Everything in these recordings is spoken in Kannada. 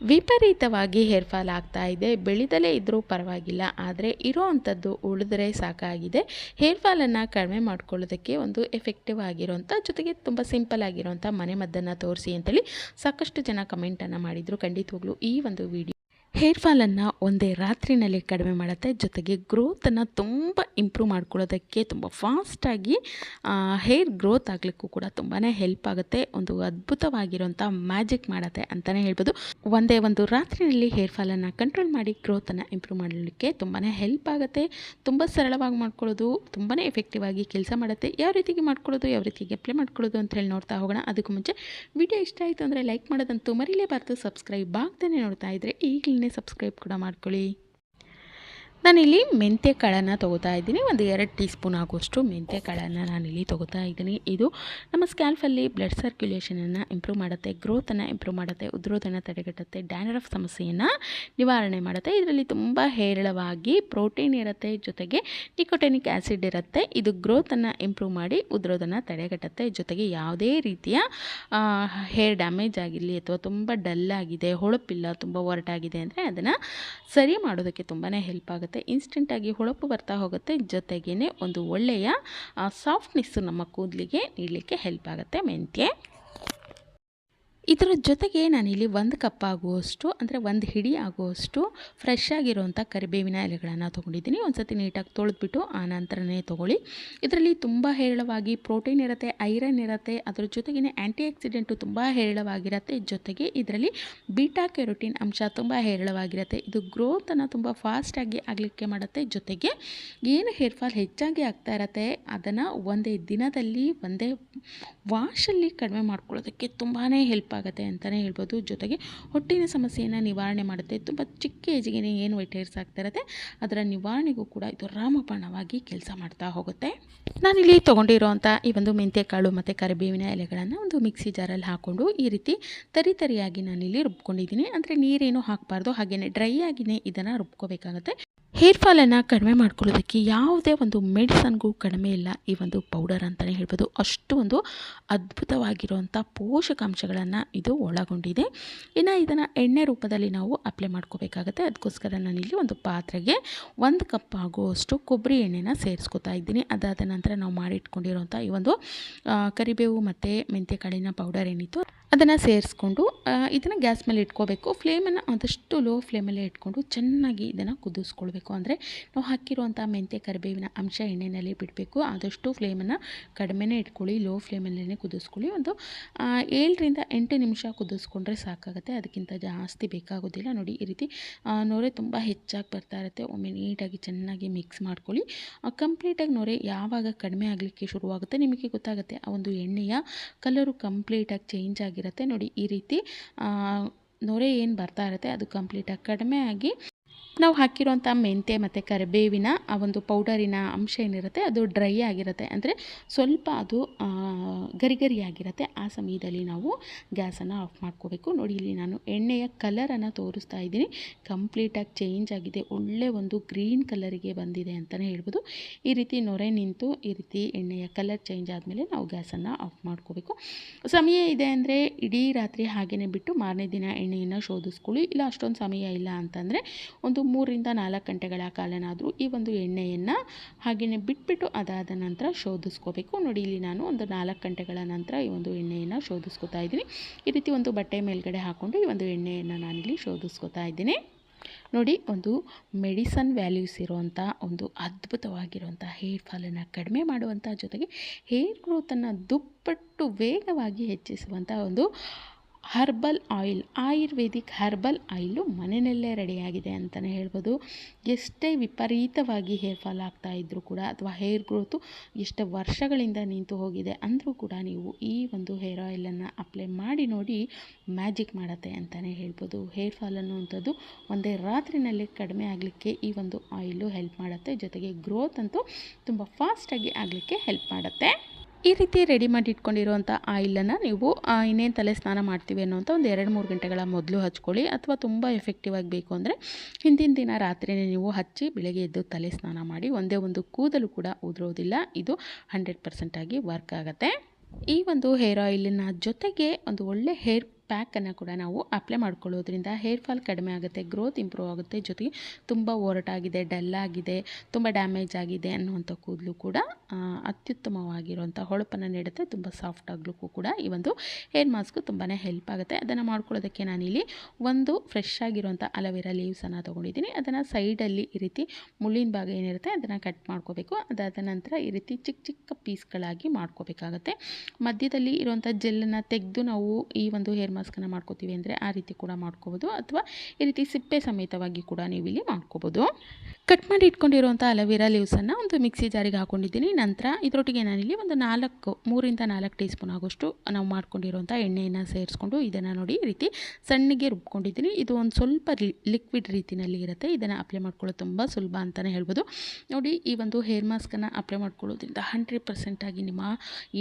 ವಿಪರೀತವಾಗಿ ಹೇರ್ ಫಾಲ್ ಆಗ್ತಾ ಇದೆ. ಬೆಳೆದಲೇ ಇದ್ದರೂ ಪರವಾಗಿಲ್ಲ. ಆದರೆ ಇರೋ ಅಂಥದ್ದು ಉಳಿದ್ರೆ ಸಾಕಾಗಿದೆ. ಹೇರ್ ಫಾಲನ್ನು ಕಡಿಮೆ ಮಾಡ್ಕೊಳ್ಳೋದಕ್ಕೆ ಒಂದು ಎಫೆಕ್ಟಿವ್ ಆಗಿರೋಂಥ, ಜೊತೆಗೆ ತುಂಬ ಸಿಂಪಲ್ ಆಗಿರೋಂಥ ಮನೆಮದ್ದನ್ನು ತೋರಿಸಿ ಅಂತೇಳಿ ಸಾಕಷ್ಟು ಜನ ಕಮೆಂಟನ್ನು ಮಾಡಿದರು. ಖಂಡಿತವಾಗ್ಲೂ ಈ ಒಂದು ವಿಡಿಯೋ ಹೇರ್ ಫಾಲನ್ನು ಒಂದೇ ರಾತ್ರಿನಲ್ಲಿ ಕಡಿಮೆ ಮಾಡುತ್ತೆ. ಜೊತೆಗೆ ಗ್ರೋತನ್ನು ತುಂಬ ಇಂಪ್ರೂವ್ ಮಾಡ್ಕೊಳ್ಳೋದಕ್ಕೆ ತುಂಬ ಫಾಸ್ಟಾಗಿ ಹೇರ್ ಗ್ರೋತ್ ಆಗಲಿಕ್ಕೂ ಕೂಡ ತುಂಬಾ ಹೆಲ್ಪ್ ಆಗುತ್ತೆ. ಒಂದು ಅದ್ಭುತವಾಗಿರುವಂಥ ಮ್ಯಾಜಿಕ್ ಮಾಡುತ್ತೆ ಅಂತಲೇ ಹೇಳ್ಬೋದು. ಒಂದೇ ಒಂದು ರಾತ್ರಿನಲ್ಲಿ ಹೇರ್ ಫಾಲನ್ನು ಕಂಟ್ರೋಲ್ ಮಾಡಿ ಗ್ರೋತನ್ನು ಇಂಪ್ರೂವ್ ಮಾಡಲಿಕ್ಕೆ ತುಂಬಾ ಹೆಲ್ಪ್ ಆಗುತ್ತೆ. ತುಂಬ ಸರಳವಾಗಿ ಮಾಡ್ಕೊಳ್ಳೋದು ತುಂಬಾ ಎಫೆಕ್ಟಿವ್ ಆಗಿ ಕೆಲಸ ಮಾಡುತ್ತೆ. ಯಾವ ರೀತಿಗೆ ಮಾಡ್ಕೊಳ್ಳೋದು, ಯಾವ ರೀತಿಗೆ ಅಪ್ಲೈ ಮಾಡ್ಕೊಳ್ಳೋದು ಅಂತ ಹೇಳಿ ನೋಡ್ತಾ ಹೋಗೋಣ. ಅದಕ್ಕೂ ಮುಂಚೆ ವಿಡಿಯೋ ಇಷ್ಟ ಆಯಿತು ಅಂದರೆ ಲೈಕ್ ಮಾಡೋದಂತೂ ಮರಿಲೇಬಾರ್ದು. ಸಬ್ಸ್ಕ್ರೈಬ್ ಆಗ್ತಾನೆ ನೋಡ್ತಾ ಇದ್ದರೆ ಈಗಲೇ ಸಬ್ಸ್ಕ್ರೈಬ್ ಕೂಡ ಮಾಡ್ಕೊಳ್ಳಿ. ನಾನಿಲ್ಲಿ ಮೆಂತ್ಯ ಕಾಳನ್ನು ತೊಗೋತಾ ಇದ್ದೀನಿ. ಒಂದು ಎರಡು ಟೀ ಸ್ಪೂನ್ ಆಗುವಷ್ಟು ಮೆಂತ್ಯ ಕಾಳನ್ನು ನಾನಿಲ್ಲಿ ತೊಗೋತಾ ಇದ್ದೀನಿ. ಇದು ನಮ್ಮ ಸ್ಕ್ಯಾಲ್ಫಲ್ಲಿ ಬ್ಲಡ್ ಸರ್ಕ್ಯುಲೇಷನನ್ನು ಇಂಪ್ರೂವ್ ಮಾಡುತ್ತೆ ಗ್ರೋತನ್ನು ಇಂಪ್ರೂವ್ ಮಾಡುತ್ತೆ ಉದ್ರೋದನ್ನು ತಡೆಗಟ್ಟುತ್ತೆ ಡ್ಯಾನರಫ್ ಸಮಸ್ಯೆಯನ್ನು ನಿವಾರಣೆ ಮಾಡುತ್ತೆ. ಇದರಲ್ಲಿ ತುಂಬ ಹೇರಳವಾಗಿ ಪ್ರೋಟೀನ್ ಇರುತ್ತೆ, ಜೊತೆಗೆ ನಿಕೋಟೆನಿಕ್ ಆ್ಯಸಿಡ್ ಇರುತ್ತೆ. ಇದು ಗ್ರೋತನ್ನು ಇಂಪ್ರೂವ್ ಮಾಡಿ ಉದ್ರೋದನ್ನು ತಡೆಗಟ್ಟುತ್ತೆ. ಜೊತೆಗೆ ಯಾವುದೇ ರೀತಿಯ ಹೇರ್ ಡ್ಯಾಮೇಜ್ ಆಗಿರಲಿ ಅಥವಾ ತುಂಬ ಡಲ್ ಆಗಿದೆ, ಹೊಳಪಿಲ್ಲ, ತುಂಬ ಒರಟಾಗಿದೆ ಅಂದರೆ ಅದನ್ನು ಸರಿ ಮಾಡೋದಕ್ಕೆ ತುಂಬಾ ಹೆಲ್ಪ್ ಆಗುತ್ತೆ. ಇನ್ಸ್ಟೆಂಟಾಗಿ ಹೊಳಪು ಬರ್ತಾ ಹೋಗುತ್ತೆ. ಜೊತೆಗೇ ಒಂದು ಒಳ್ಳೆಯ ಸಾಫ್ಟ್ನೆಸ್ಸು ನಮ್ಮ ಕೂದಲಿಗೆ ನೀಡಲಿಕ್ಕೆ ಹೆಲ್ಪ್ ಆಗುತ್ತೆ ಮೆಂತ್ಯ. ಇದರ ಜೊತೆಗೆ ನಾನಿಲ್ಲಿ ಒಂದು ಕಪ್ ಆಗುವಷ್ಟು, ಅಂದರೆ ಒಂದು ಹಿಡಿ ಆಗುವಷ್ಟು ಫ್ರೆಶ್ ಆಗಿರುವಂಥ ಕರಿಬೇವಿನ ಎಲೆಗಳನ್ನು ತೊಗೊಂಡಿದ್ದೀನಿ. ಒಂದು ಸತಿ ನೀಟಾಗಿ ತೊಳೆದ್ಬಿಟ್ಟು ಆ ನಂತರನೇ ತೊಗೊಳ್ಳಿ. ಇದರಲ್ಲಿ ತುಂಬ ಹೇರಳವಾಗಿ ಪ್ರೋಟೀನ್ ಇರುತ್ತೆ ಐರನ್ ಇರುತ್ತೆ, ಅದರ ಜೊತೆಗೇ ಆ್ಯಂಟಿ ಆಕ್ಸಿಡೆಂಟು ತುಂಬ ಹೇರಳವಾಗಿರುತ್ತೆ. ಜೊತೆಗೆ ಇದರಲ್ಲಿ ಬೀಟಾ ಕೆರೋಟಿನ್ ಅಂಶ ತುಂಬ ಹೇರಳವಾಗಿರುತ್ತೆ. ಇದು ಗ್ರೋತನ್ನು ತುಂಬ ಫಾಸ್ಟಾಗಿ ಆಗಲಿಕ್ಕೆ ಮಾಡುತ್ತೆ. ಜೊತೆಗೆ ಏನು ಹೇರ್ ಫಾಲ್ ಹೆಚ್ಚಾಗಿ ಆಗ್ತಾ ಇರತ್ತೆ, ಅದನ್ನು ಒಂದೇ ದಿನದಲ್ಲಿ, ಒಂದೇ ವಾಶಲ್ಲಿ ಕಡಿಮೆ ಮಾಡ್ಕೊಳ್ಳೋದಕ್ಕೆ ತುಂಬಾ ಹೆಲ್ಪ್ ಆಗುತ್ತೆ ಅಂತಲೇ ಹೇಳ್ಬೋದು. ಜೊತೆಗೆ ಹೊಟ್ಟಿನ ಸಮಸ್ಯೆಯನ್ನು ನಿವಾರಣೆ ಮಾಡುತ್ತೆ. ತುಂಬ ಚಿಕ್ಕ ಏಜಿಗೆ ಏನು ವೈಟ್ ಹೇರ್ಸ್ ಆಗ್ತಾ ಇರುತ್ತೆ, ಅದರ ನಿವಾರಣೆಗೂ ಕೂಡ ಇದು ರಾಮಬಾಣವಾಗಿ ಕೆಲಸ ಮಾಡ್ತಾ ಹೋಗುತ್ತೆ. ನಾನಿಲ್ಲಿ ತೊಗೊಂಡಿರುವಂಥ ಈ ಒಂದು ಮೆಂತ್ಯ ಕಾಳು ಮತ್ತು ಕರಿಬೇವಿನ ಎಲೆಗಳನ್ನು ಒಂದು ಮಿಕ್ಸಿ ಜಾರಲ್ಲಿ ಹಾಕ್ಕೊಂಡು ಈ ರೀತಿ ತರಿ ತರಿಯಾಗಿ ನಾನಿಲ್ಲಿ ರುಬ್ಕೊಂಡಿದ್ದೀನಿ. ಅಂದರೆ ನೀರೇನು ಹಾಕಬಾರ್ದು ಹಾಗೆಯೇ ಡ್ರೈ ಆಗಿನೇ ಇದನ್ನು ರುಬ್ಕೋಬೇಕಾಗುತ್ತೆ. ಹೇರ್ ಫಾಲನ್ನು ಕಡಿಮೆ ಮಾಡ್ಕೊಳ್ಳೋದಕ್ಕೆ ಯಾವುದೇ ಒಂದು ಮೆಡಿಸನ್ಗೂ ಕಡಿಮೆ ಇಲ್ಲ. ಈ ಒಂದು ಪೌಡರ್ ಅಂತಲೇ ಹೇಳ್ಬೋದು. ಅಷ್ಟು ಒಂದು ಅದ್ಭುತವಾಗಿರುವಂಥ ಪೋಷಕಾಂಶಗಳನ್ನು ಇದು ಒಳಗೊಂಡಿದೆ. ಇನ್ನು ಇದನ್ನು ಎಣ್ಣೆ ರೂಪದಲ್ಲಿ ನಾವು ಅಪ್ಲೈ ಮಾಡ್ಕೋಬೇಕಾಗತ್ತೆ. ಅದಕ್ಕೋಸ್ಕರ ನಾನಿಲ್ಲಿ ಒಂದು ಪಾತ್ರೆಗೆ ಒಂದು ಕಪ್ ಆಗುವಷ್ಟು ಕೊಬ್ಬರಿ ಎಣ್ಣೆನ ಸೇರಿಸ್ಕೊತಾ ಇದ್ದೀನಿ. ಅದಾದ ನಂತರ ನಾವು ಮಾಡಿಟ್ಕೊಂಡಿರುವಂಥ ಈ ಒಂದು ಕರಿಬೇವು ಮತ್ತು ಮೆಂತ್ಯ ಕಾಳಿನ ಪೌಡರ್ ಏನಿತ್ತು ಅದನ್ನು ಸೇರಿಸ್ಕೊಂಡು ಇದನ್ನು ಗ್ಯಾಸ್ ಮೇಲೆ ಇಟ್ಕೋಬೇಕು. ಫ್ಲೇಮನ್ನು ಆದಷ್ಟು ಲೋ ಫ್ಲೇಮಲ್ಲೇ ಇಟ್ಕೊಂಡು ಚೆನ್ನಾಗಿ ಇದನ್ನು ಕುದಿಸ್ಕೊಳ್ಬೇಕು. ಅಂದರೆ ನಾವು ಹಾಕಿರುವಂಥ ಮೆಂತ್ಯ, ಕರಿಬೇವಿನ ಅಂಶ ಎಣ್ಣೆಯಲ್ಲಿ ಬಿಡಬೇಕು. ಆದಷ್ಟು ಫ್ಲೇಮನ್ನು ಕಡಿಮೆನೇ ಇಟ್ಕೊಳ್ಳಿ ಲೋ ಫ್ಲೇಮಲ್ಲೇ ಕುದಿಸ್ಕೊಳ್ಳಿ. ಒಂದು ಏಳರಿಂದ ಎಂಟು ನಿಮಿಷ ಕುದಿಸ್ಕೊಂಡ್ರೆ ಸಾಕಾಗುತ್ತೆ. ಅದಕ್ಕಿಂತ ಜಾಸ್ತಿ ಬೇಕಾಗೋದಿಲ್ಲ. ನೋಡಿ, ಈ ರೀತಿ ನೊರೆ ತುಂಬ ಹೆಚ್ಚಾಗಿ ಬರ್ತಾ ಇರುತ್ತೆ. ಒಮ್ಮೆ ನೀಟಾಗಿ ಚೆನ್ನಾಗಿ ಮಿಕ್ಸ್ ಮಾಡ್ಕೊಳ್ಳಿ. ಕಂಪ್ಲೀಟಾಗಿ ನೊರೆ ಯಾವಾಗ ಕಡಿಮೆ ಆಗಲಿಕ್ಕೆ ಶುರುವಾಗುತ್ತೆ ನಿಮಗೆ ಗೊತ್ತಾಗುತ್ತೆ. ಆ ಒಂದು ಎಣ್ಣೆಯ ಕಲರು ಕಂಪ್ಲೀಟಾಗಿ ಚೇಂಜ್ ಆಗಿರುತ್ತೆ. ನೋಡಿ ಈ ರೀತಿ ನೊರೆ ಏನು ಬರ್ತಾ ಇರುತ್ತೆ ಅದು ಕಂಪ್ಲೀಟಾಗಿ ಕಡಿಮೆ ಆಗಿ ನಾವು ಹಾಕಿರುವಂಥ ಮೆಂತೆ ಮತ್ತು ಕರಿಬೇವಿನ ಆ ಒಂದು ಪೌಡರಿನ ಅಂಶ ಏನಿರುತ್ತೆ, ಅದು ಡ್ರೈ ಆಗಿರುತ್ತೆ. ಅಂದರೆ ಸ್ವಲ್ಪ ಅದು ಗರಿ ಗರಿಯಾಗಿರುತ್ತೆ ಆ ಸಮಯದಲ್ಲಿ ನಾವು ಗ್ಯಾಸನ್ನು ಆಫ್ ಮಾಡ್ಕೋಬೇಕು. ನೋಡಿ, ಇಲ್ಲಿ ನಾನು ಎಣ್ಣೆಯ ಕಲರನ್ನು ತೋರಿಸ್ತಾ ಇದ್ದೀನಿ. ಕಂಪ್ಲೀಟಾಗಿ ಚೇಂಜ್ ಆಗಿದೆ. ಒಳ್ಳೆ ಒಂದು ಗ್ರೀನ್ ಕಲರಿಗೆ ಬಂದಿದೆ ಅಂತಲೇ ಹೇಳ್ಬೋದು. ಈ ರೀತಿ ನೊರೆ ನಿಂತು ಈ ರೀತಿ ಎಣ್ಣೆಯ ಕಲರ್ ಚೇಂಜ್ ಆದಮೇಲೆ ನಾವು ಗ್ಯಾಸನ್ನು ಆಫ್ ಮಾಡ್ಕೋಬೇಕು. ಸಮಯ ಇದೆ ಅಂದರೆ ಇಡೀ ರಾತ್ರಿ ಹಾಗೆಯೇ ಬಿಟ್ಟು ಮಾರನೇ ದಿನ ಎಣ್ಣೆಯನ್ನು ಶೋಧಿಸ್ಕೊಳ್ಳಿ. ಇಲ್ಲ, ಅಷ್ಟೊಂದು ಸಮಯ ಇಲ್ಲ ಅಂತಂದರೆ ಒಂದು ಮೂರರಿಂದ ನಾಲ್ಕು ಗಂಟೆಗಳ ಕಾಲನಾದರೂ ಈ ಒಂದು ಎಣ್ಣೆಯನ್ನು ಹಾಗೆಯೇ ಬಿಟ್ಬಿಟ್ಟು ಅದಾದ ನಂತರ ಶೋಧಿಸ್ಕೋಬೇಕು. ನೋಡಿ, ಇಲ್ಲಿ ನಾನು ಒಂದು ನಾಲ್ಕು ಗಂಟೆಗಳ ನಂತರ ಈ ಒಂದು ಎಣ್ಣೆಯನ್ನು ಶೋಧಿಸ್ಕೊತಾ ಇದ್ದೀನಿ. ಈ ರೀತಿ ಒಂದು ಬಟ್ಟೆ ಮೇಲ್ಗಡೆ ಹಾಕ್ಕೊಂಡು ಈ ಒಂದು ಎಣ್ಣೆಯನ್ನು ನಾನಿಲ್ಲಿ ಶೋಧಿಸ್ಕೊತಾ ಇದ್ದೀನಿ. ನೋಡಿ, ಒಂದು ಮೆಡಿಸನ್ ವ್ಯಾಲ್ಯೂಸ್ ಇರುವಂಥ, ಒಂದು ಅದ್ಭುತವಾಗಿರುವಂಥ ಹೇರ್ ಫಾಲನ್ನು ಕಡಿಮೆ ಮಾಡುವಂಥ ಜೊತೆಗೆ ಹೇರ್ ಗ್ರೋತನ್ನು ದುಪ್ಪಟ್ಟು ವೇಗವಾಗಿ ಹೆಚ್ಚಿಸುವಂಥ ಒಂದು herbal oil, Ayurvedic herbal oil ಮನೆಯಲ್ಲೇ ರೆಡಿಯಾಗಿದೆ ಅಂತಲೇ ಹೇಳ್ಬೋದು. ಎಷ್ಟೇ ವಿಪರೀತವಾಗಿ ಹೇರ್ ಫಾಲ್ ಆಗ್ತಾ ಇದ್ದರೂ ಕೂಡ ಅಥವಾ ಹೇರ್ ಗ್ರೋತು ಎಷ್ಟು ವರ್ಷಗಳಿಂದ ನಿಂತು ಹೋಗಿದೆ ಅಂದರೂ ಕೂಡ ನೀವು ಈ ಒಂದು ಹೇರ್ ಆಯಿಲನ್ನು ಅಪ್ಲೈ ಮಾಡಿ ನೋಡಿ ಮ್ಯಾಜಿಕ್ ಮಾಡುತ್ತೆ ಅಂತಲೇ ಹೇಳ್ಬೋದು. ಹೇರ್ ಫಾಲ್ ಅನ್ನುವಂಥದ್ದು ಒಂದೇ ರಾತ್ರಿನಲ್ಲಿ ಕಡಿಮೆ ಆಗಲಿಕ್ಕೆ ಈ ಒಂದು ಆಯಿಲು ಹೆಲ್ಪ್ ಮಾಡುತ್ತೆ. ಜೊತೆಗೆ ಗ್ರೋತ್ ಅಂತೂ ತುಂಬ ಫಾಸ್ಟಾಗಿ ಆಗಲಿಕ್ಕೆ ಹೆಲ್ಪ್ ಮಾಡುತ್ತೆ. ಈ ರೀತಿ ರೆಡಿ ಮಾಡಿ ಇಟ್ಕೊಂಡಿರುವಂಥ ಆಯಿಲನ್ನು ನೀವು ಇನ್ನೇನು ತಲೆ ಸ್ನಾನ ಮಾಡ್ತೀವಿ ಅನ್ನೋಂಥ ಒಂದು ಎರಡು ಮೂರು ಗಂಟೆಗಳ ಮೊದಲು ಹಚ್ಕೊಳ್ಳಿ. ಅಥವಾ ತುಂಬ ಎಫೆಕ್ಟಿವ್ ಆಗಿ ಬೇಕು ಅಂದರೆ ಹಿಂದಿನ ದಿನ ರಾತ್ರಿಯೇ ನೀವು ಹಚ್ಚಿ ಬೆಳಗ್ಗೆ ಎದ್ದು ತಲೆ ಸ್ನಾನ ಮಾಡಿ ಒಂದೇ ಒಂದು ಕೂದಲು ಕೂಡ ಉದುರೋದಿಲ್ಲ. ಇದು ಹಂಡ್ರೆಡ್ ಪರ್ಸೆಂಟಾಗಿ ವರ್ಕ್ ಆಗುತ್ತೆ. ಈ ಒಂದು ಹೇರ್ ಆಯಿಲಿನ ಜೊತೆಗೆ ಒಂದು ಒಳ್ಳೆ ಹೇರ್ ಪ್ಯಾಕನ್ನು ಕೂಡ ನಾವು ಅಪ್ಲೈ ಮಾಡ್ಕೊಳ್ಳೋದ್ರಿಂದ ಹೇರ್ ಫಾಲ್ ಕಡಿಮೆ ಆಗುತ್ತೆ, ಗ್ರೋತ್ ಇಂಪ್ರೂವ್ ಆಗುತ್ತೆ, ಜೊತೆಗೆ ತುಂಬ ಒರಟಾಗಿದೆ ಡಲ್ ಆಗಿದೆ, ತುಂಬ ಡ್ಯಾಮೇಜ್ ಆಗಿದೆ ಅನ್ನುವಂಥ ಕೂದಲು ಕೂಡ ಅತ್ಯುತ್ತಮವಾಗಿರುವಂಥ ಹೊಳಪನ್ನು ನೀಡುತ್ತೆ, ತುಂಬ ಸಾಫ್ಟ್ ಆಗಲಿಕ್ಕೂ ಕೂಡ ಈ ಒಂದು ಹೇರ್ ಮಾಸ್ಕು ತುಂಬಾ ಹೆಲ್ಪ್ ಆಗುತ್ತೆ. ಅದನ್ನು ಮಾಡ್ಕೊಳ್ಳೋದಕ್ಕೆ ನಾನಿಲ್ಲಿ ಒಂದು ಫ್ರೆಶ್ ಆಗಿರುವಂಥ ಅಲೋವೆರಾ ಲೀವ್ಸನ್ನು ತೊಗೊಂಡಿದ್ದೀನಿ. ಅದನ್ನು ಸೈಡಲ್ಲಿ ಈ ರೀತಿ ಮುಳ್ಳಿನ ಭಾಗ ಏನಿರುತ್ತೆ ಅದನ್ನು ಕಟ್ ಮಾಡ್ಕೋಬೇಕು. ಅದಾದ ನಂತರ ಈ ರೀತಿ ಚಿಕ್ಕ ಚಿಕ್ಕ ಪೀಸ್ಗಳಾಗಿ ಮಾಡ್ಕೋಬೇಕಾಗತ್ತೆ. ಮಧ್ಯದಲ್ಲಿ ಇರುವಂಥ ಜೆಲ್ಲನ್ನು ತೆಗೆದು ನಾವು ಈ ಒಂದು ಹೇರ್ ಮಾಸ್ಕನ್ನು ಮಾಡ್ಕೋತೀವಿ ಅಂದರೆ ಆ ರೀತಿ ಕೂಡ ಮಾಡ್ಕೋಬೋದು. ಅಥವಾ ಈ ರೀತಿ ಸಿಪ್ಪೆ ಸಮೇತವಾಗಿ ಕೂಡ ನೀವು ಇಲ್ಲಿ ಮಾಡ್ಕೋಬೋದು. ಕಟ್ ಮಾಡಿ ಇಟ್ಕೊಂಡಿರುವಂಥ ಅಲೋವೆರಾ ಲೀವ್ಸನ್ನು ಒಂದು ಮಿಕ್ಸಿ ಜಾರಿಗೆ ಹಾಕ್ಕೊಂಡಿದ್ದೀನಿ ನಂತರ ಇದರೊಟ್ಟಿಗೆ ನಾನಿಲ್ಲಿ ಒಂದು ನಾಲ್ಕು, ಮೂರಿಂದ ನಾಲ್ಕು ಟೀ ಸ್ಪೂನ್ ಆಗೋಷ್ಟು ನಾವು ಮಾಡ್ಕೊಂಡಿರುವಂಥ ಎಣ್ಣೆಯನ್ನು ಸೇರಿಸ್ಕೊಂಡು ಇದನ್ನು ನೋಡಿ ಈ ರೀತಿ ಸಣ್ಣಗೆ ರುಬ್ಕೊಂಡಿದ್ದೀನಿ. ಇದು ಒಂದು ಸ್ವಲ್ಪ ಲಿಕ್ವಿಡ್ ರೀತಿಯಲ್ಲಿ ಇರುತ್ತೆ. ಇದನ್ನು ಅಪ್ಲೈ ಮಾಡ್ಕೊಳ್ಳೋದು ತುಂಬ ಸುಲಭ ಅಂತಲೇ ಹೇಳ್ಬೋದು. ನೋಡಿ, ಈ ಒಂದು ಹೇರ್ ಮಾಸ್ಕನ್ನು ಅಪ್ಲೈ ಮಾಡ್ಕೊಳ್ಳೋದ್ರಿಂದ ಹಂಡ್ರೆಡ್ ಪರ್ಸೆಂಟಾಗಿ ನಿಮ್ಮ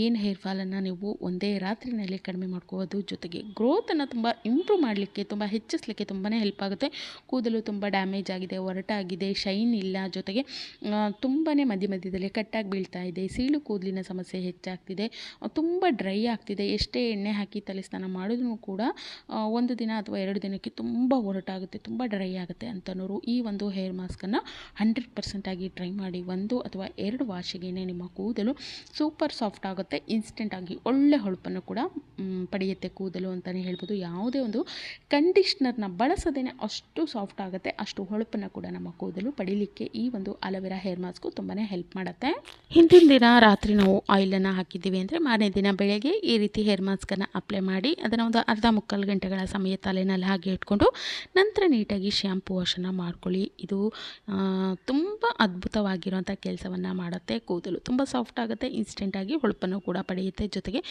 ಏನು ಹೇರ್ ಫಾಲನ್ನು ನೀವು ಒಂದೇ ರಾತ್ರಿನಲ್ಲಿ ಕಡಿಮೆ ಮಾಡ್ಕೋಬೋದು. ಜೊತೆಗೆ ಗ್ರೋತನ್ನು ತುಂಬ ಇಂಪ್ರೂವ್ ಮಾಡಲಿಕ್ಕೆ, ತುಂಬ ಹೆಚ್ಚಿಸಲಿಕ್ಕೆ ತುಂಬಾ ಹೆಲ್ಪ್ ಆಗುತ್ತೆ. ಕೂದಲು ತುಂಬ ಡ್ಯಾಮೇಜ್ ಆಗಿದೆ, ಒರಟಾಗಿದೆ ಶೈನ್ ಇಲ್ಲ ಜೊತೆಗೆ ತುಂಬಾ ಮಧ್ಯ ಮಧ್ಯದಲ್ಲಿ ಕಟ್ಟಾಗಿ ಬೀಳ್ತಾ ಇದೆ, ಸೀಳು ಕೂದಲಿನ ಸಮಸ್ಯೆ ಹೆಚ್ಚಾಗ್ತಿದೆ, ತುಂಬ ಡ್ರೈ ಆಗ್ತಿದೆ. ಎಷ್ಟೇ ಎಣ್ಣೆ ಹಾಕಿ ತಲೆ ಸ್ನಾನ ಮಾಡಿದ್ರೂ ಕೂಡ ಒಂದು ದಿನ ಅಥವಾ ಎರಡು ದಿನಕ್ಕೆ ತುಂಬ ಒರಟಾಗುತ್ತೆ, ತುಂಬ ಡ್ರೈ ಆಗುತ್ತೆ ಅಂತನೋರು ಈ ಒಂದು ಹೇರ್ ಮಾಸ್ಕನ್ನು ಹಂಡ್ರೆಡ್ ಪರ್ಸೆಂಟಾಗಿ ಟ್ರೈ ಮಾಡಿ ಒಂದು ಅಥವಾ ಎರಡು ವಾಶಿಗೆ ನಿಮ್ಮ ಕೂದಲು ಸೂಪರ್ ಸಾಫ್ಟ್ ಆಗುತ್ತೆ ಇನ್ಸ್ಟೆಂಟಾಗಿ ಒಳ್ಳೆ ಹೊಳಪನ್ನು ಕೂಡ ಪಡೆಯುತ್ತೆ ಕೂದಲು ಅಂತಲೇ ಹೇಳ್ಬೋದು. ಯಾವುದೇ ಒಂದು ಕಂಡೀಷ್ನರ್ನ ಬಳಸದೇ ಅಷ್ಟು ಸಾಫ್ಟ್ ಆಗುತ್ತೆ. ಅಷ್ಟು ಹೊಳಪನ್ನು ಕೂಡ ನಮ್ಮ ಕೂದಲು ಪಡೀಲಿಕ್ಕೆ ಈ ಒಂದು ಅಲೋವೆರಾ ಹೇರ್ ಮಾಸ್ಕು ತುಂಬಾ ಹೆಲ್ಪ್ ಮಾಡುತ್ತೆ. ಹಿಂದಿನ ದಿನ ರಾತ್ರಿ ನಾವು ಆಯಿಲನ್ನು ಹಾಕಿದ್ದೀವಿ ಅಂದರೆ ಮಾರನೇ ದಿನ ಬೆಳಗ್ಗೆ ಈ ರೀತಿ ಹೇರ್ ಮಾಸ್ಕನ್ನು ಅಪ್ಲೈ ಮಾಡಿ ಅದನ್ನು ಒಂದು ಅರ್ಧ ಮುಕ್ಕಾಲು ಗಂಟೆಗಳ ಸಮಯ ತಲೆನಲ್ಲಿ ಹಾಗೆ ಇಟ್ಕೊಂಡು ನಂತರ ನೀಟಾಗಿ ಶ್ಯಾಂಪು ವಾಶನ್ನು ಮಾಡ್ಕೊಳ್ಳಿ. ಇದು ತುಂಬ ಅದ್ಭುತವಾಗಿರುವಂಥ ಕೆಲಸವನ್ನು ಮಾಡುತ್ತೆ. ಕೂದಲು ತುಂಬ ಸಾಫ್ಟ್ ಆಗುತ್ತೆ. ಇನ್ಸ್ಟೆಂಟಾಗಿ ಹೊಳಪನ್ನು ಕೂಡ ಪಡೆಯುತ್ತೆ. ಜೊತೆಗೆ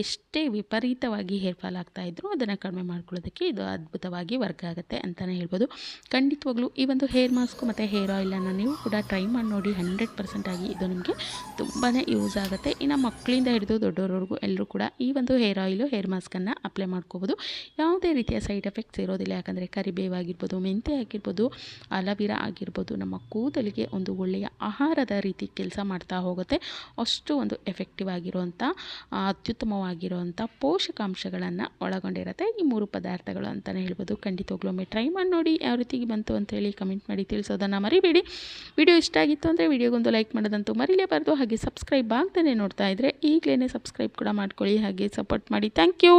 ಎಷ್ಟೇ ವಿಪರೀತವಾಗಿ ಹೇರ್ ಫಾಲ್ ಆಗ್ತಾ ಇದ್ರೂ ಅದನ್ನು ಕಡಿಮೆ ಮಾಡ್ಕೊಳ್ಳೋದಕ್ಕೆ ಇದು ಅದ್ಭುತವಾಗಿ ವರ್ಕ್ ಆಗುತ್ತೆ ಅಂತಲೇ ಹೇಳ್ಬೋದು. ಖಂಡಿತವಾಗ್ಲೂ ಈ ಒಂದು ಹೇರ್ ಮಾಸ್ಕು ಮತ್ತು ಹೇರ್ ಆಯಿಲನ್ನು ನೀವು ಕೂಡ ಟ್ರೈ ಮಾಡಿ ನೋಡಿ, ಹಂಡ್ರೆಡ್ ಪರ್ಸೆಂಟಾಗಿ ಇದು ನಿಮಗೆ ತುಂಬಾ ಯೂಸ್ ಆಗುತ್ತೆ. ಇನ್ನು ಮಕ್ಕಳಿಂದ ಹಿಡಿದು ದೊಡ್ಡವರವರೆಗೂ ಎಲ್ಲರೂ ಕೂಡ ಈ ಒಂದು ಹೇರ್ ಆಯಿಲು, ಹೇರ್ ಮಾಸ್ಕನ್ನು ಅಪ್ಲೈ ಮಾಡ್ಕೋಬೋದು. ಯಾವುದೇ ರೀತಿಯ ಸೈಡ್ ಎಫೆಕ್ಟ್ಸ್ ಇರೋದಿಲ್ಲ. ಯಾಕಂದರೆ ಕರಿಬೇವಾಗಿರ್ಬೋದು ಮೆಂತೆ ಆಗಿರ್ಬೋದು, ಅಲವೀರಾ ಆಗಿರ್ಬೋದು, ನಮ್ಮ ಕೂದಲಿಗೆ ಒಂದು ಒಳ್ಳೆಯ ಆಹಾರದ ರೀತಿ ಕೆಲಸ ಮಾಡ್ತಾ ಹೋಗುತ್ತೆ. ಅಷ್ಟು ಒಂದು ಎಫೆಕ್ಟಿವ್ ಆಗಿರುವಂಥ ಅತ್ಯುತ್ತಮವಾಗಿರುವಂಥ ಪೋಷಕಾಂಶಗಳನ್ನು ಒಳಗೊಂಡಿರುತ್ತೆ. ಈ ಮೂರು ಪದಾರ್ಥಗಳು ಅಂತಲೇ ಹೇಳ್ಬೋದು. ಖಂಡಿತವಾಗ್ಲೂ ಒಮ್ಮೆ ಟ್ರೈ ಮಾಡಿ ನೋಡಿ ಯಾವ ರೀತಿ ಬಂತು ಅಂತೇಳಿ ಕಮೆಂಟ್ ಮಾಡಿ ತಿಳಿಸೋದನ್ನು ಮರಿಬೇಡಿ. ವಿಡಿಯೋ ಇಷ್ಟ ಆಗಿತ್ತು ಅಂದರೆ ವಿಡಿಯೋಗೊಂದು ಲೈಕ್ ಮಾಡೋದಂತೂ ಮರಿಲೇಬಾರ್ದು. ಹಾಗೆ ಸಬ್ಸ್ಕ್ರೈಬ್ ಆಗ್ತಾನೆ ನೋಡ್ತಾ ಇದ್ದರೆ ಈಗಲೇ ಸಬ್ಸ್ಕ್ರೈಬ್ ಕೂಡ ಮಾಡ್ಕೊಳ್ಳಿ. ಹಾಗೆ ಸಪೋರ್ಟ್ ಮಾಡಿ. Thank you